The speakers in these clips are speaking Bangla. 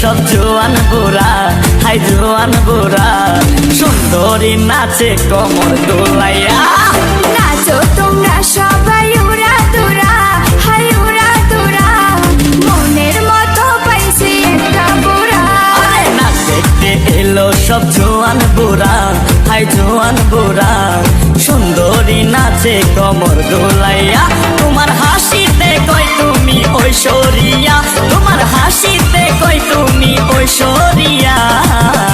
সব জোয়ান বুড়া হাই জোয়ান বুড়া সুন্দরী নাচে কমর দোলাইয়া। নাচো তোমরা সবাই উড়া দুরা হাই উড়া দুরা মনের মতো পাইছি একটা নাচ দেখতে এলো সব জোয়ান বুড়া হাই জোয়ান সুন্দরী নাচে কমর দোলাইয়া। তোমার হাসিতে কই তুমি ঐশ্বরিয়া তুমি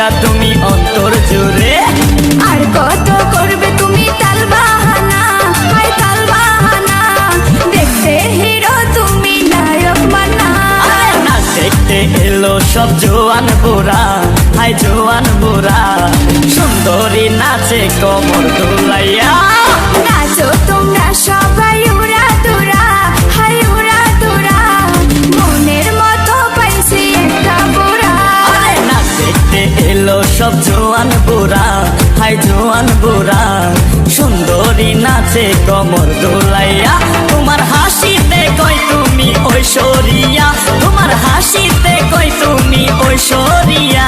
পিয়া তুমি অন্তর জুড়ে। আর কত করবে তুমি তাল বাহানা? তাল বাহানা। দেখতে হিরো তুমি নায়ক মানা। দেখতে এলো সব জোয়ান বুড়া। হাই জোয়ান বুড়া সুন্দরী নাচে কমর দোলাইয়া। সব জোয়ান বুড়া হাই জোয়ান বুড়া। সুন্দরী নাচে কমর দোলাইয়া, তোমার হাসিতে কই তুমি ঐশ্বরিয়া। তোমার হাসিতে কই তুমি ঐশ্বরিয়া।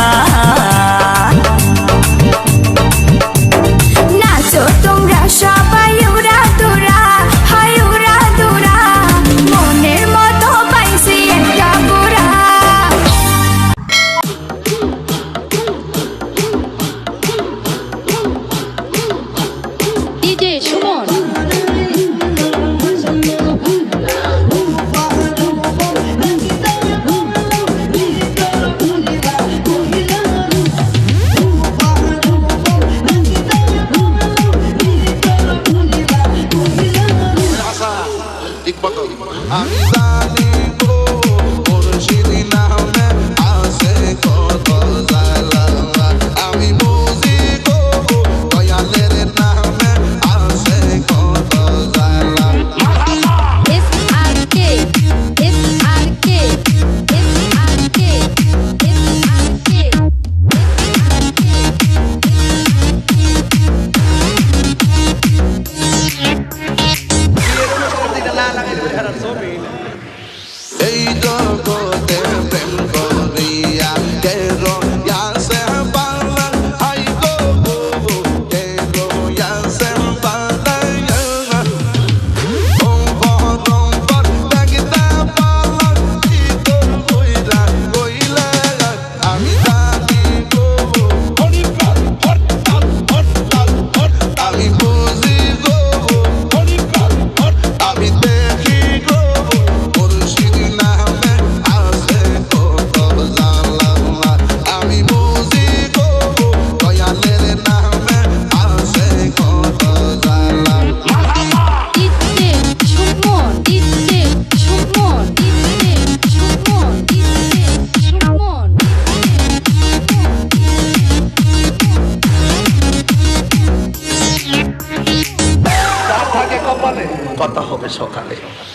কথা হবে সকালে তোমরা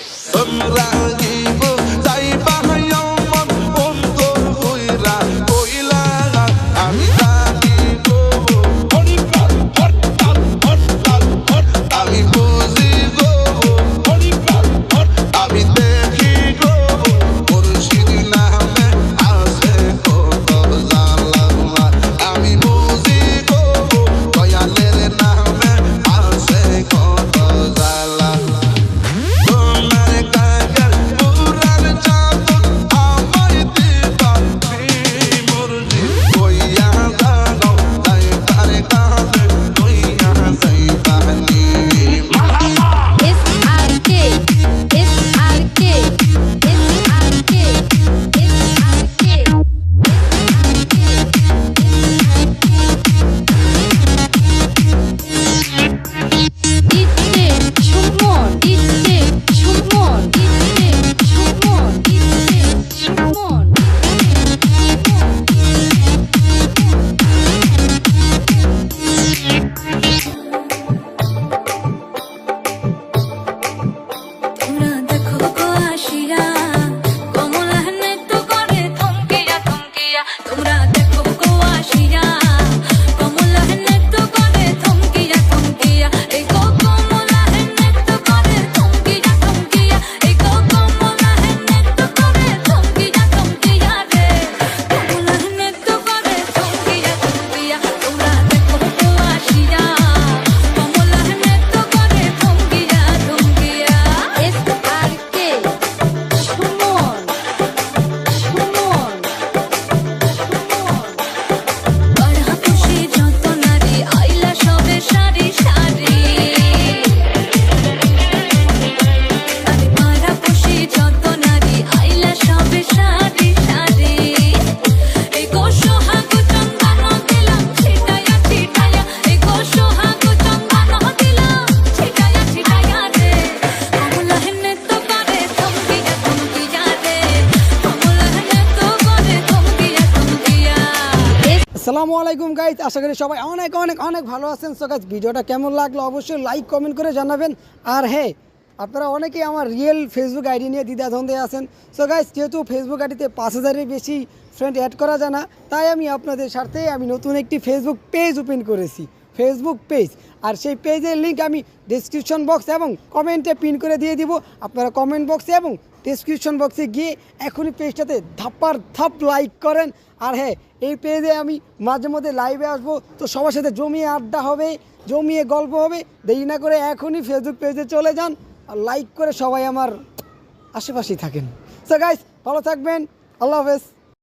আসসালামু আলাইকুম গাইজ আশা করি সবাই অনেক অনেক অনেক ভালো আছেন। সো গাইজ ভিডিওটা কেমন লাগল অবশ্যই লাইক কমেন্ট করে জানাবেন। আর হ্যাঁ আপনারা অনেকেই আমার রিয়েল ফেসবুক আইডি নিয়ে দ্বিধাদ্বন্দ্বে আছেন। সো গাইজ যেহেতু ফেসবুক আইডিতে পাঁচ হাজারের বেশি ফ্রেন্ড অ্যাড করা যায় না, তাই আমি আপনাদের স্বার্থে আমি নতুন একটি ফেসবুক পেজ ওপেন করেছি। ফেসবুক পেজ আর সেই পেজের লিঙ্ক আমি ডিসক্রিপশন বক্স এবং কমেন্টে পিন করে দিয়ে দিব। আপনারা কমেন্ট বক্সে এবং ডিসক্রিপশন বক্সে গিয়ে এখনই পেজটাতে ধাপ্পার ধাপ লাইক করেন। আর হ্যাঁ এই পেজে আমি মাঝে মধ্যে লাইভে আসব। তো সবার সাথে জমিয়ে আড্ডা হবে, জমিয়ে গল্প হবে। দেরি না করে এখনই ফেসবুক পেজে চলে যান আর লাইক করে সবাই আমার আশেপাশেই থাকেন। সো গাইস ভালো থাকবেন। আল্লাহ হাফেজ।